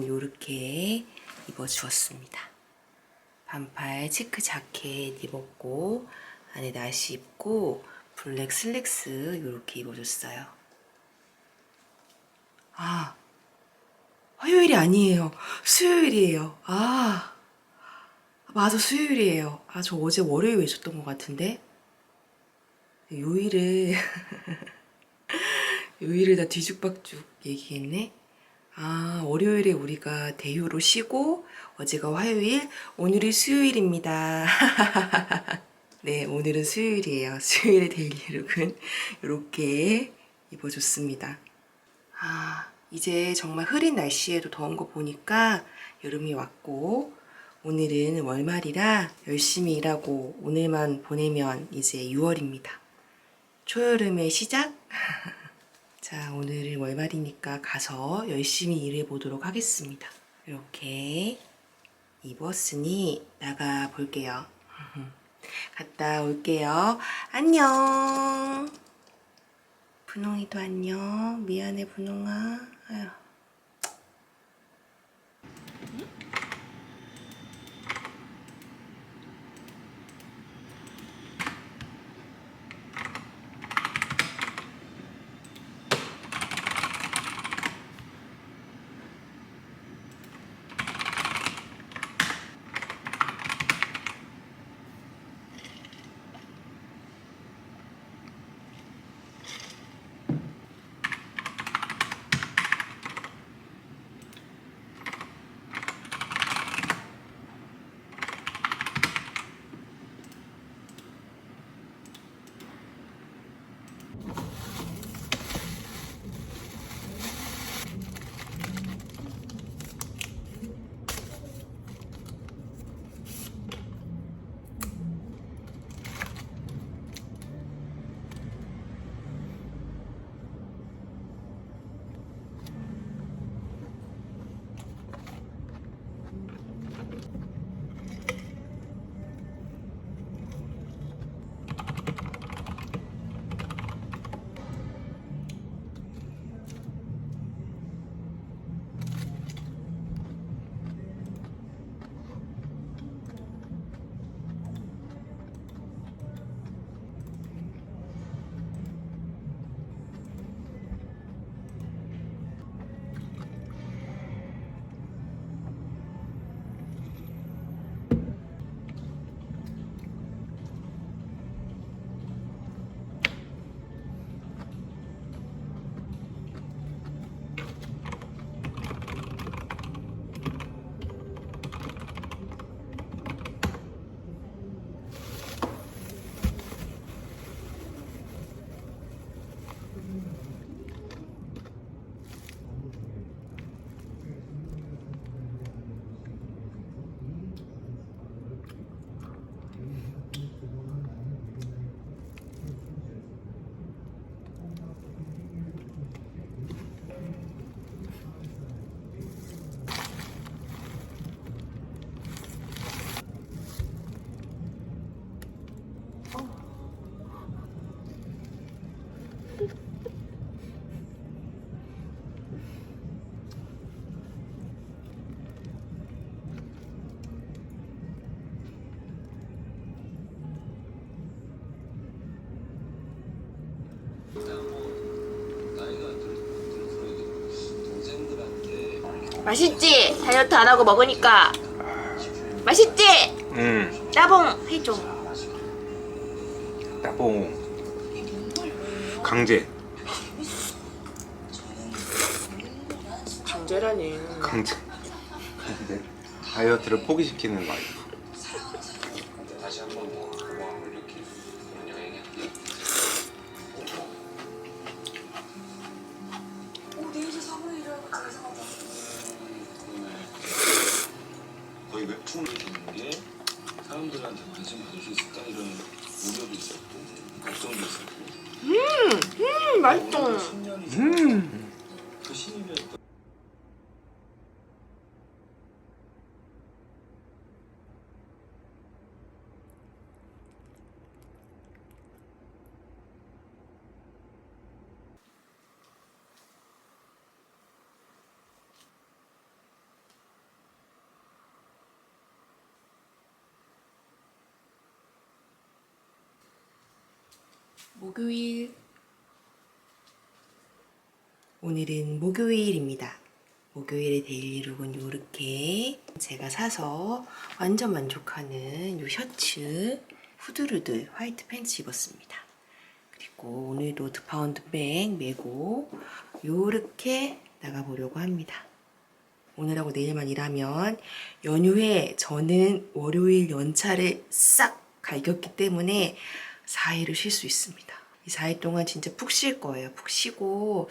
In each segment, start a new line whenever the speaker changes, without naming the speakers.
데일리룩은 이렇게 입어주었습니다. 반팔 체크 자켓 입었고 안에 나시 입고 블랙 슬랙스 이렇게 입어줬어요. 아, 화요일이 아니에요. 수요일이에요. 아, 맞아, 수요일이에요. 아, 저 어제 월요일 외쳤던 것 같은데. 요일을, 요일을 다 뒤죽박죽 얘기했네. 아, 월요일에 우리가 대휴로 쉬고, 어제가 화요일, 오늘이 수요일입니다. 네, 오늘은 수요일이에요. 수요일의 데일리룩은 이렇게 입어줬습니다. 아, 이제 정말 흐린 날씨에도 더운 거 보니까 여름이 왔고, 오늘은 월말이라 열심히 일하고 오늘만 보내면 이제 6월입니다. 초여름의 시작? 자, 오늘은 월말이니까 가서 열심히 일해 보도록 하겠습니다. 이렇게 입었으니 나가 볼게요. 갔다 올게요. 안녕. 분홍이도 안녕. 미안해, 분홍아. 아휴.
맛있지? 다이어트 안 하고 먹으니까 맛있지?
응,
따봉 해줘
따봉. 강제,
강제라니
강제. 강제. 다이어트를 포기시키는 와이프.
걱정도 있었고
음 맛있어
10년이
음.
그 신입이었던
목요일 오늘은 목요일입니다. 목요일의 데일리룩은 요렇게 제가 사서 완전 만족하는 요 셔츠 후드루드 화이트 팬츠 입었습니다. 그리고 오늘도 드파운드 백 메고 요렇게 나가보려고 합니다. 오늘하고 내일만 일하면 연휴에 저는 월요일 연차를 싹 갈겼기 때문에 4일을 쉴 수 있습니다. 이 4일 동안 진짜 푹 쉴 거예요. 푹 쉬고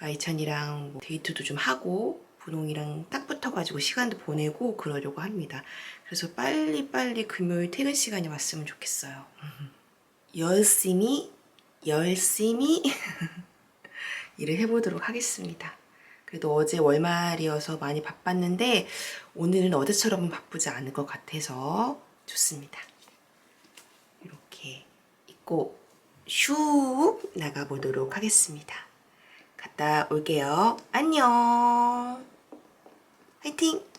아이찬이랑 뭐 데이트도 좀 하고 분홍이랑 딱 붙어가지고 시간도 보내고 그러려고 합니다. 그래서 빨리빨리 금요일 퇴근 시간이 왔으면 좋겠어요. 열심히 열심히 일을 해보도록 하겠습니다. 그래도 어제 월말이어서 많이 바빴는데 오늘은 어제처럼은 바쁘지 않을 것 같아서 좋습니다. 이렇게 입고 슉 나가보도록 하겠습니다. 갔다 올게요. 안녕. 화이팅!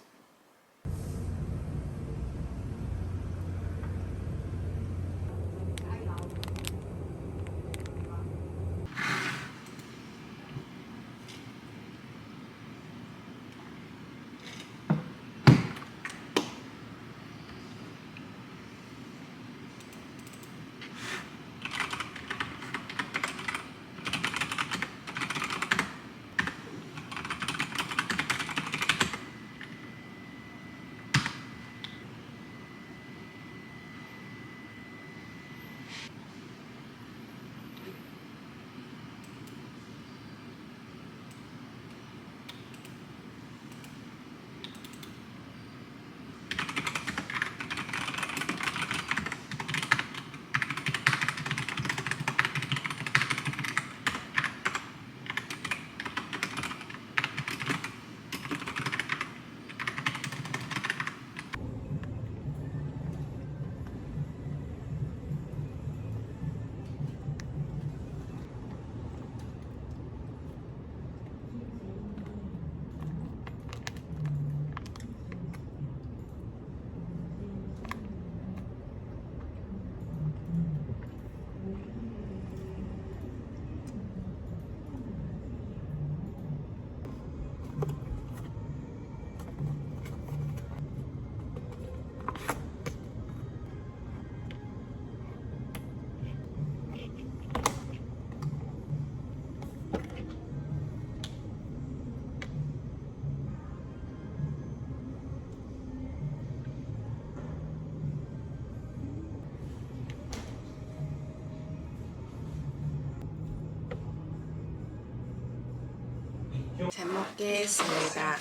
먹겠습니다.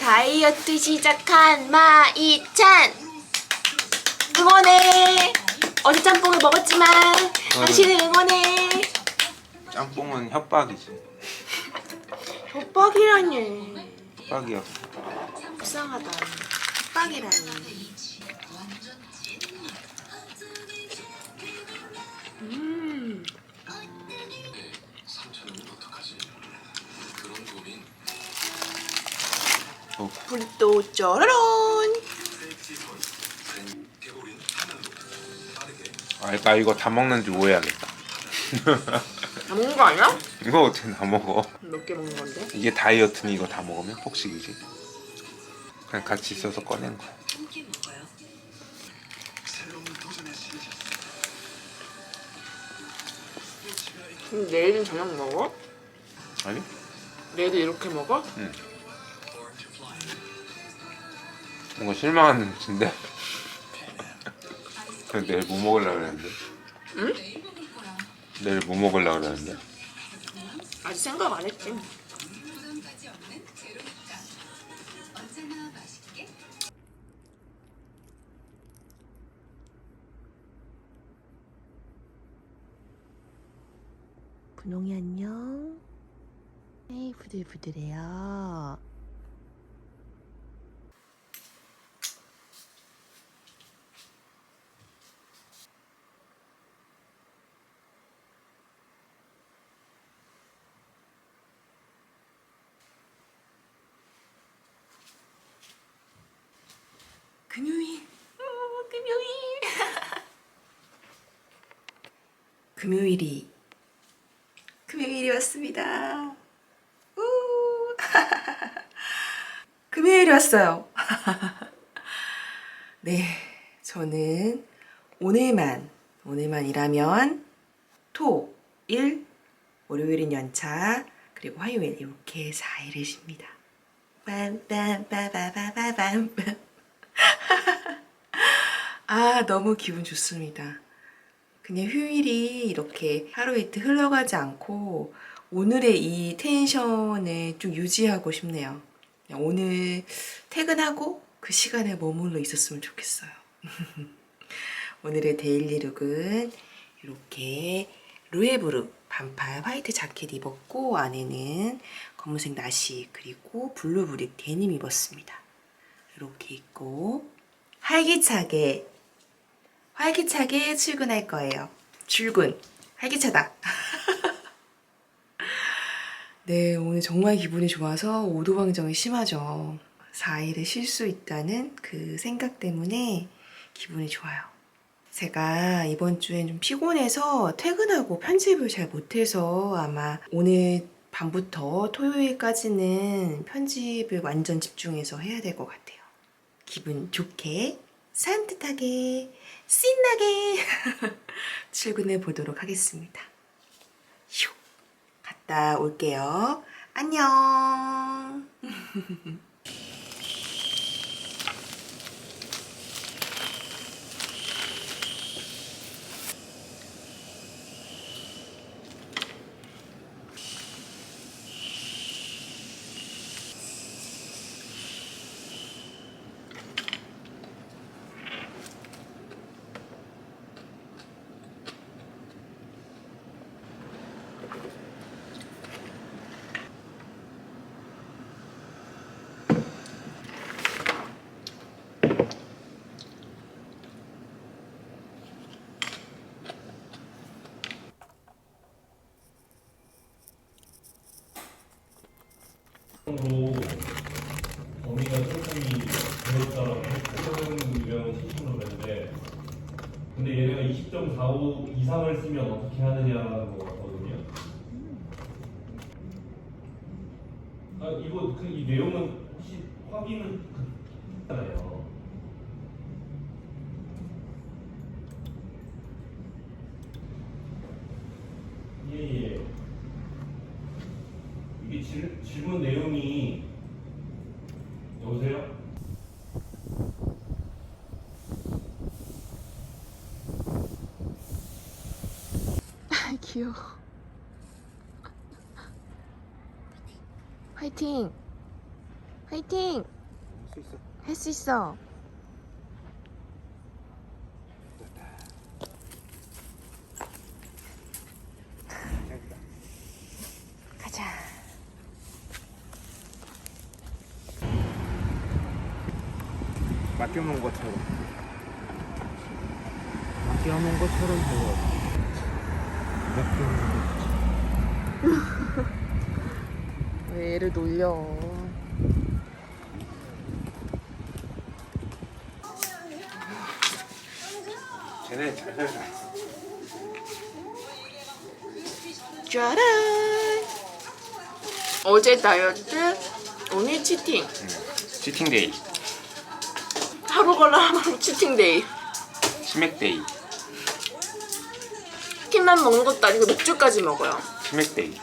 다이어트 시작한 마이찬 응원해. 어제 짬뽕을 먹었지만 당신을 응원해.
짬뽕은 협박이지.
협박이라니.
협박이었어.
불쌍하다. 협박이라니.
화면으로 빠르게
아, 나 이거 다 먹는지 오해하겠다.
다 먹는 거 아니야?
이거 어떻게 다 먹어?
몇 개 먹는 건데?
이게 다이어트니 이거 다 먹으면 폭식이지. 그냥 같이 있어서 꺼낸 거야.
그럼 내일은 저녁 먹어?
아니?
내일도 이렇게 먹어?
뭔가 실망한 눈치인데? 내일 뭐 먹으려고 그랬는데?
응?
내일 뭐 먹으려고 그랬는데?
아직 생각 안 했지.
분홍이 안녕. 에이 부들부들해요. 금요일.
어, 금요일.
금요일이 금요일이 왔습니다. 우! 금요일이 왔어요. 네, 저는 오늘만 오늘만 일하면 토, 일, 월요일은 연차, 그리고 화요일 이렇게 4일을 쉽니다. 빰빰빠바바바밤 아 너무 기분 좋습니다. 그냥 휴일이 이렇게 하루 이틀 흘러가지 않고 오늘의 이 텐션을 좀 유지하고 싶네요. 오늘 퇴근하고 그 시간에 머물러 있었으면 좋겠어요. 오늘의 데일리 룩은 이렇게 루에브르 반팔 화이트 자켓 입었고 안에는 검은색 나시 그리고 블루 브릭 데님 입었습니다. 이렇게 입고 활기차게 활기차게 출근할 거예요. 출근 활기차다. 네, 오늘 정말 기분이 좋아서 오도방정이 심하죠. 4일을 쉴수 있다는 그 생각 때문에 기분이 좋아요. 제가 이번 주엔 좀 피곤해서 퇴근하고 편집을 잘 못해서 아마 오늘 밤부터 토요일까지는 편집을 완전 집중해서 해야 될 것 같아요. 기분 좋게, 산뜻하게, 신나게 출근해 보도록 하겠습니다. 휴, 갔다 올게요. 안녕.
으로 범위가 조금이 되었다라고 그런 유형은 70%인데 근데 얘네가 20.45 이상을 쓰면 어떻게 하느냐는 거 같거든요. 아 이거 그 이 내용은 혹시 확인은 하나요? 예예. 이게 질, 질문 내용이 여보세요?
귀여워. 화이팅! 화이팅! 할 수 있어. 가자.
맡겨놓은 것처럼 맡겨놓은 것처럼 보여
왜 얘를 놀려?
쟤네 잘 살자
짜란! 어제 다이어트, 오늘 치팅.
치팅데이
하루 걸러 하루 치팅데이.
치맥데이
치킨만 먹는 것도 아니고 맥주까지 먹어요.
치맥데이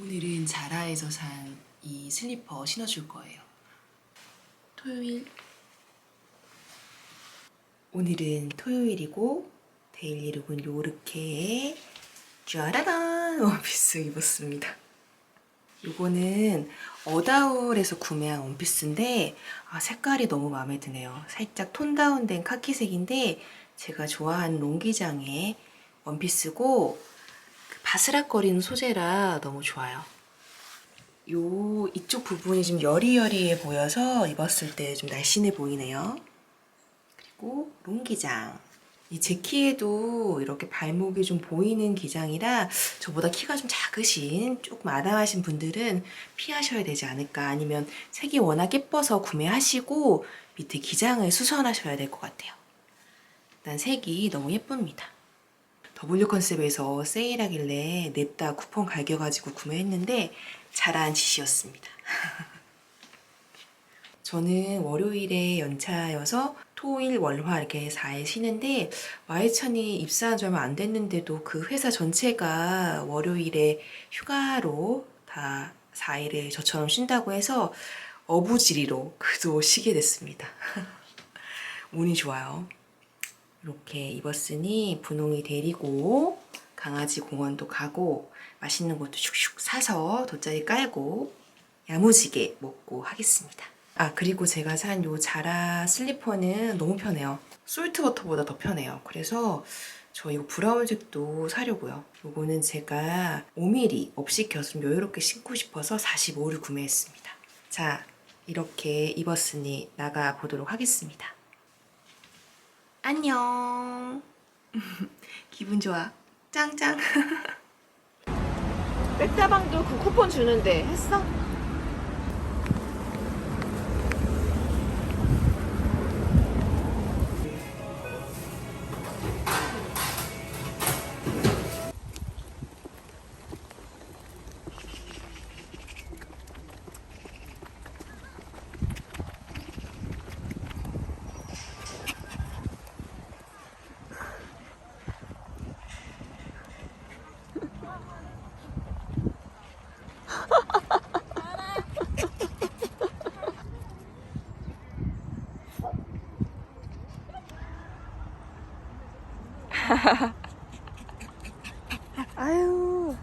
오늘은 자라에서 산 이 슬리퍼 신어줄 거예요. 토요일. 오늘은 토요일이고 데일리 룩은 요렇게 짜라란 원피스 입었습니다. 이거는 어다울에서 구매한 원피스인데 아, 색깔이 너무 마음에 드네요. 살짝 톤 다운된 카키색인데 제가 좋아하는 롱기장의 원피스고 그 바스락거리는 소재라 너무 좋아요. 요 이쪽 부분이 좀 여리여리해 보여서 입었을 때 좀 날씬해 보이네요. 그리고 롱기장. 이제 키에도 이렇게 발목이 좀 보이는 기장이라 저보다 키가 좀 작으신 조금 아담하신 분들은 피하셔야 되지 않을까 아니면 색이 워낙 예뻐서 구매하시고 밑에 기장을 수선하셔야 될 것 같아요. 일단 색이 너무 예쁩니다. W 컨셉에서 세일하길래 냅다 쿠폰 갈겨가지고 구매했는데 잘한 짓이었습니다. 저는 월요일에 연차여서 토일 월화 이렇게 4일 쉬는데 와이천이 입사한 지 얼마 안 됐는데도 그 회사 전체가 월요일에 휴가로 다 4일을 저처럼 쉰다고 해서 어부지리로 그도 쉬게 됐습니다. 운이 좋아요. 이렇게 입었으니 분홍이 데리고 강아지 공원도 가고 맛있는 것도 슉슉 사서 돗자리 깔고 야무지게 먹고 하겠습니다. 아 그리고 제가 산 요 자라 슬리퍼는 너무 편해요. 솔트버터보다 더 편해요. 그래서 저 이거 브라운색도 사려고요. 요거는 제가 5mm 없이 껴서 여유롭게 신고 싶어서 45를 구매했습니다. 자 이렇게 입었으니 나가 보도록 하겠습니다. 안녕. 기분 좋아. 짱짱.
백다방도 그 쿠폰 주는데 했어? 아유.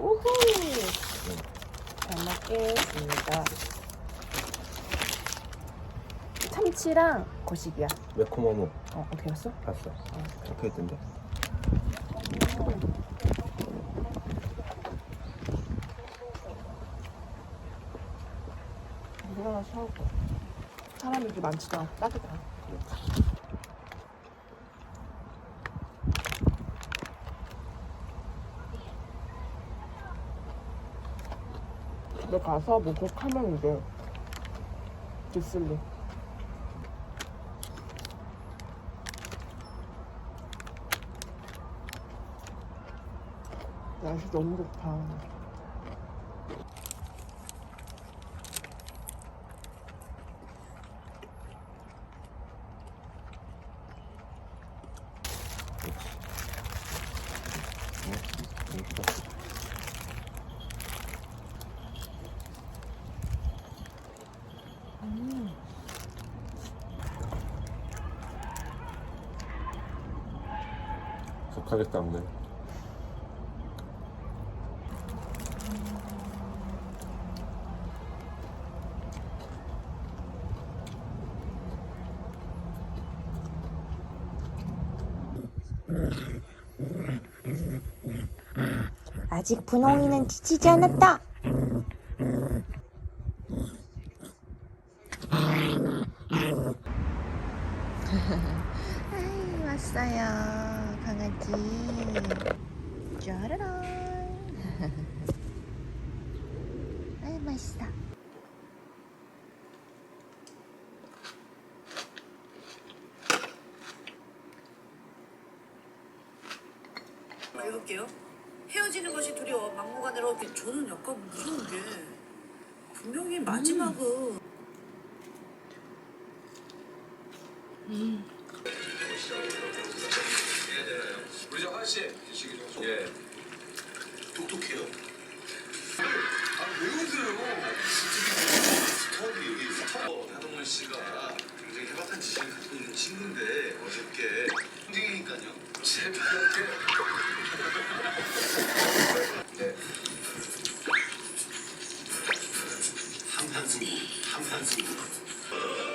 오호. 잘 먹겠습니다. 참치랑 고식이야.
매콤어묵
어, 어떻게 했어?
봤어. 적혀 있던데.
물 하나 사올게. 사람이 이렇게 많지도 않고 따뜻하. 집에 가서 목욕하면 이제 뒷슬리. 날씨 너무 좋다.
격하게 닦네.
아직 분홍이는 지치지 않았다. 아이, 왔어요, 강아지. 짜라란. 아이, 맛있어.
읽을게요. 헤어지는 것이 두려워 막무가내로 이렇게 저는 약간 무서운 게 분명히 음. 마지막은 음.
우리 저 하씨 지식이 좀 예. 똑똑해요.
아왜
웃어요? 스톱이 여기
스톱. 한동훈 씨가
굉장히 해박한 지식을 갖고 있는 친구인데 어저께 동생이니까요. 제발 Hansen. Hansen. Hansen. Hansen. Hansen. Hansen. Hansen.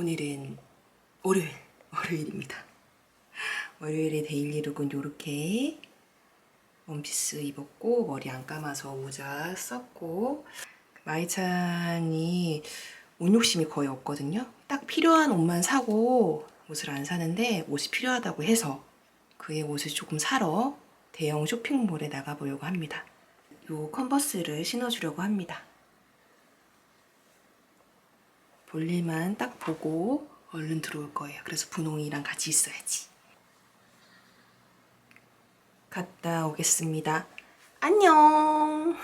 오늘은 월요일, 월요일입니다. 월요일에 데일리룩은 요렇게 원피스 입었고 머리 안 감아서 모자 썼고 마이찬이 옷 욕심이 거의 없거든요. 딱 필요한 옷만 사고 옷을 안 사는데 옷이 필요하다고 해서 그의 옷을 조금 사러 대형 쇼핑몰에 나가보려고 합니다. 요 컨버스를 신어주려고 합니다. 볼일만 딱 보고 얼른 들어올 거예요. 그래서 분홍이랑 같이 있어야지. 갔다 오겠습니다. 안녕!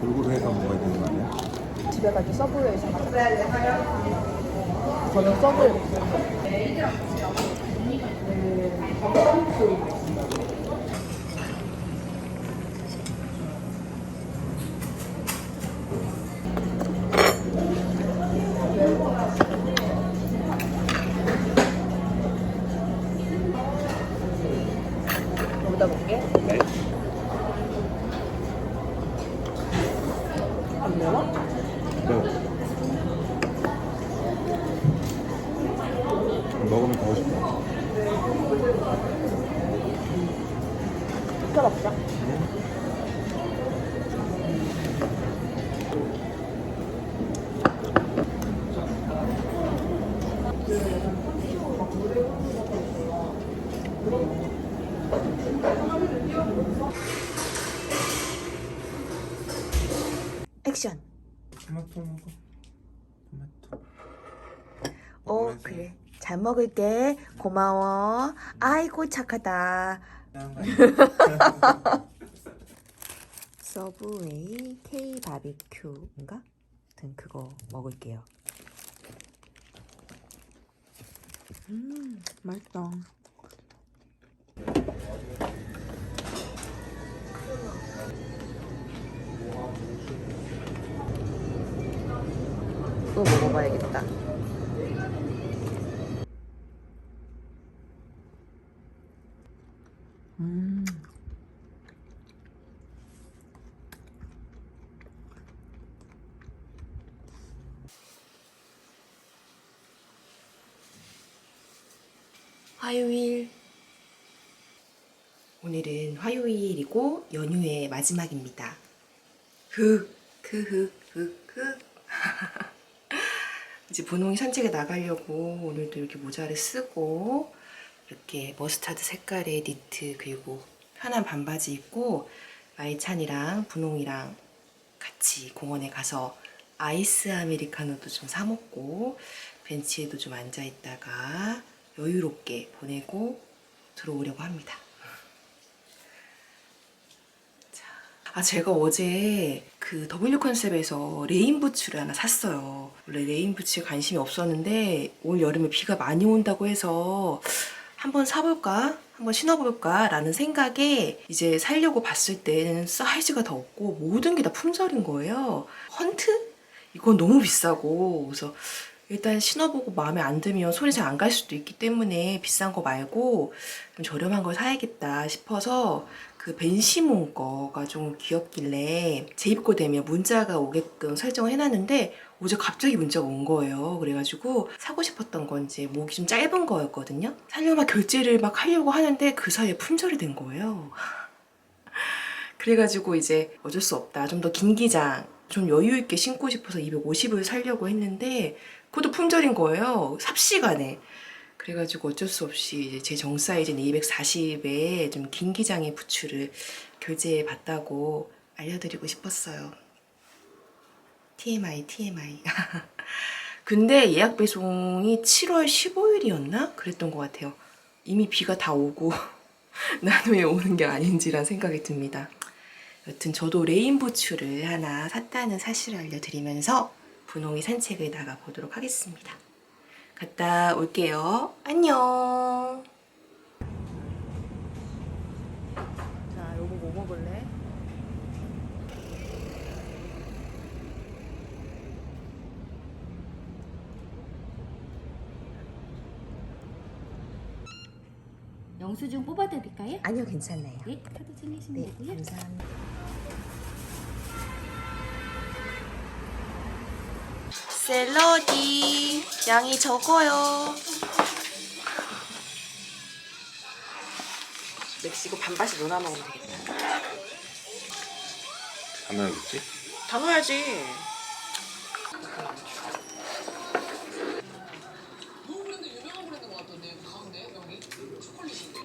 골고루 해서 먹어야 되는 거 아니야?
집에 갈 때 서브웨이에서 저는 서브웨이 먹어요. 여기다
액션.
토마토 먹어. 토마토.
어, 그래. 잘 먹을게. 고마워. 아이고, 착하다. 서브웨이 K 바비큐인가? 아무튼 그거 먹을게요. 음, 맛있다.
또 먹어봐야겠다.
음.
화요일. 오늘은 화요일이고 연휴의 마지막입니다. 흑, 그, 흑, 흑, 흑. 이제 분홍이 산책에 나가려고 오늘도 이렇게 모자를 쓰고 이렇게 머스타드 색깔의 니트 그리고 편한 반바지 입고 마이찬이랑 분홍이랑 같이 공원에 가서 아이스 아메리카노도 좀 사 먹고 벤치에도 좀 앉아 있다가 여유롭게 보내고 들어오려고 합니다. 자, 아 제가 어제 그 W 컨셉에서 레인 부츠를 하나 샀어요. 원래 레인 부츠에 관심이 없었는데 올 여름에 비가 많이 온다고 해서 한번 사볼까? 한번 신어볼까? 라는 생각에 이제 살려고 봤을 때는 사이즈가 더 없고 모든 게 다 품절인 거예요. 헌트? 이건 너무 비싸고 그래서 일단 신어보고 마음에 안 들면 손이 잘 안 갈 수도 있기 때문에 비싼 거 말고 좀 저렴한 걸 사야겠다 싶어서 그 벤시몬 거가 좀 귀엽길래 재입고 되면 문자가 오게끔 설정을 해놨는데 어제 갑자기 문자가 온 거예요. 그래가지고 사고 싶었던 건지 목이 좀 짧은 거였거든요. 살려고 막 결제를 막 하려고 하는데 그 사이에 품절이 된 거예요. 그래가지고 이제 어쩔 수 없다. 좀 더 긴 기장, 좀 여유 있게 신고 싶어서 250을 살려고 했는데 그것도 품절인 거예요. 삽시간에. 그래가지고 어쩔 수 없이 제 정 사이즈는 240에 좀 긴 기장의 부츠를 결제해 봤다고 알려드리고 싶었어요. TMI, TMI. 근데 예약 배송이 7월 15일이었나? 그랬던 것 같아요. 이미 비가 다 오고 나는 왜 오는 게 아닌지란 생각이 듭니다. 여튼 저도 레인부츠를 하나 샀다는 사실을 알려드리면서 분홍이 산책을 나가 보도록 하겠습니다. 갔다 올게요. 안녕.
자, 요거 뭐 먹을래?
영수증 뽑아드릴까요?
아니요, 괜찮아요.
네, 카드 챙기시면
네,
되고요.
감사합니다.
샐러디 양이 적어요. 멕시코 반반씩 넣어 먹으면 되겠다.
안 넣어야겠지?
다 넣어야지.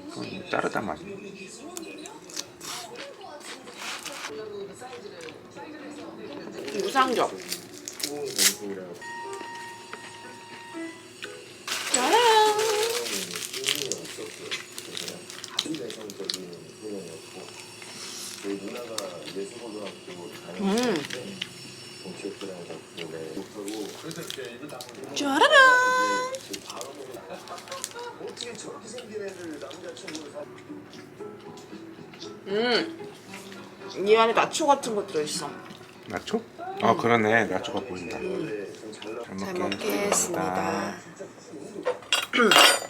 그건 자르다 맛.
무상적. 음. 짜라란. 음. 이 안에 나초 같은 거 들어있어.
나초? 아 그러네 나초가 보인다.
잘 먹겠습니다.